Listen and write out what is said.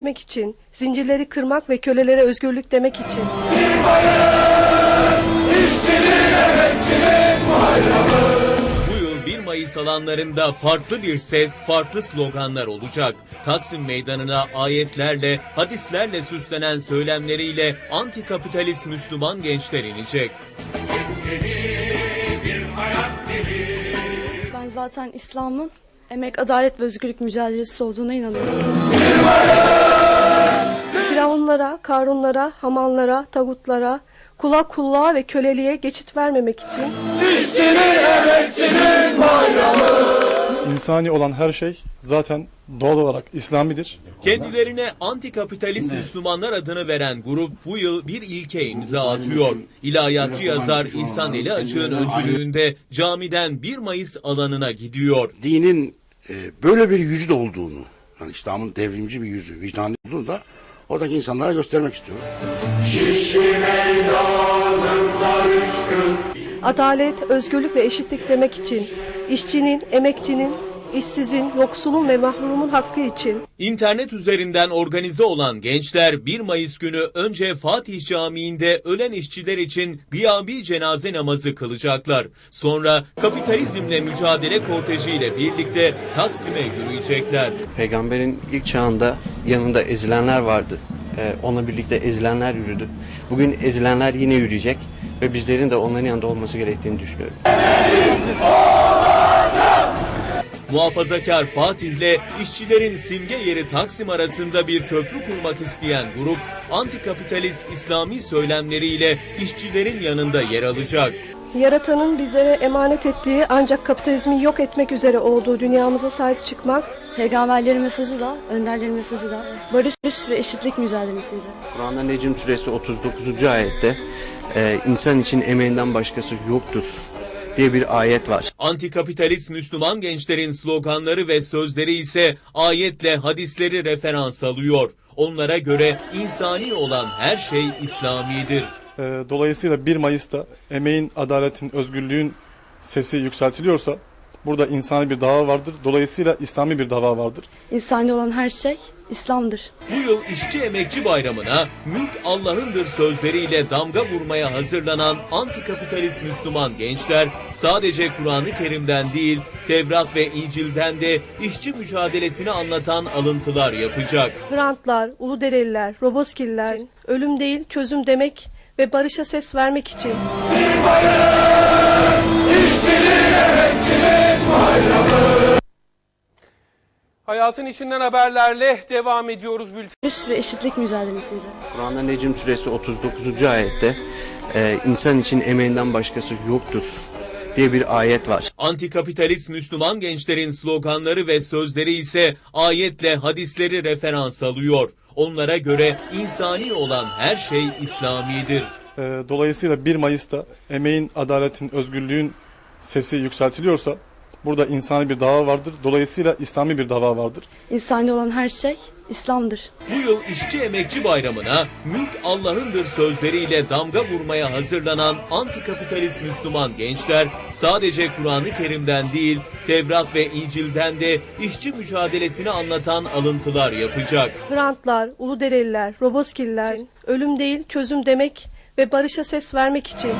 etmek için, zincirleri kırmak ve kölelere özgürlük demek için. Bu yıl 1 Mayıs alanlarında farklı bir ses, farklı sloganlar olacak. Taksim Meydanı'na ayetlerle, hadislerle süslenen söylemleriyle antikapitalist Müslüman gençler inecek. Ben zaten İslam'ın emek, adalet ve özgürlük mücadelesi olduğuna inanıyorum. Firavunlara, Karunlara, Hamanlara, tagutlara, kula kulluğa ve köleliğe geçit vermemek için İnsani olan her şey zaten doğal olarak İslamidir. Kendilerine antikapitalist Müslümanlar adını veren grup bu yıl bir ilke imza atıyor. İlahiyatçı yazar İhsan Eli Açık'ın öncülüğünde camiden 1 Mayıs alanına gidiyor. dinin e, böyle bir yüzü de olduğunu, yani İslam'ın devrimci bir yüzü, vicdanlı olduğunu da oradaki insanlara göstermek istiyorum. adalet, özgürlük ve eşitlik demek için, işçinin, emekçinin, işsizin, yoksulun ve mahrumun hakkı için, İnternet üzerinden organize olan gençler 1 Mayıs günü önce Fatih Camii'nde ölen işçiler için gıyabi cenaze namazı kılacaklar. Sonra kapitalizmle mücadele kortejiyle birlikte Taksim'e yürüyecekler. Peygamberin ilk çağında yanında ezilenler vardı. Ee, onunla birlikte ezilenler yürüdü. Bugün ezilenler yine yürüyecek ve bizlerin de onların yanında olması gerektiğini düşünüyorum. Muhafazakar Fatih'le işçilerin simge yeri Taksim arasında bir köprü kurmak isteyen grup antikapitalist İslami söylemleriyle işçilerin yanında yer alacak. Yaratanın bizlere emanet ettiği ancak kapitalizmi yok etmek üzere olduğu dünyamıza sahip çıkmak, Peygamberlerin mesajı da, önderlerin mesajı da barış ve eşitlik mücadelesiydi. Kur'an'da Necm suresi 39. ayette e, insan için emeğinden başkası yoktur diye bir ayet var. Antikapitalist Müslüman gençlerin sloganları ve sözleri ise ayetle hadisleri referans alıyor. Onlara göre insani olan her şey İslamidir. Ee, Dolayısıyla 1 Mayıs'ta emeğin, adaletin, özgürlüğün sesi yükseltiliyorsa burada insani bir dava vardır. Dolayısıyla İslami bir dava vardır. İnsani olan her şey İslam'dır. Bu yıl işçi emekçi bayramına mülk Allah'ındır sözleriyle damga vurmaya hazırlanan antikapitalist Müslüman gençler sadece Kur'an-ı Kerim'den değil Tevrat ve İncil'den de işçi mücadelesini anlatan alıntılar yapacak. Hrantlar, Uludereliler, Roboskiller, ölüm değil çözüm demek ve barışa ses vermek için. Hayatın içinden haberlerle devam ediyoruz bülten. Barış ve eşitlik mücadelesiydi. Kur'an'da Necm suresi 39. ayette e, insan için emeğinden başkası yoktur diye bir ayet var. Antikapitalist Müslüman gençlerin sloganları ve sözleri ise ayetle hadisleri referans alıyor. Onlara göre insani olan her şey İslamidir. Ee, Dolayısıyla 1 Mayıs'ta emeğin, adaletin, özgürlüğün sesi yükseltiliyorsa burada insani bir dava vardır. Dolayısıyla İslami bir dava vardır. İnsani olan her şey İslam'dır. Bu yıl işçi emekçi bayramına mülk Allah'ındır sözleriyle damga vurmaya hazırlanan antikapitalist Müslüman gençler sadece Kur'an-ı Kerim'den değil Tevrat ve İncil'den de işçi mücadelesini anlatan alıntılar yapacak. Hrantlar, Uludereliler, Roboskiller, ölüm değil çözüm demek ve barışa ses vermek için.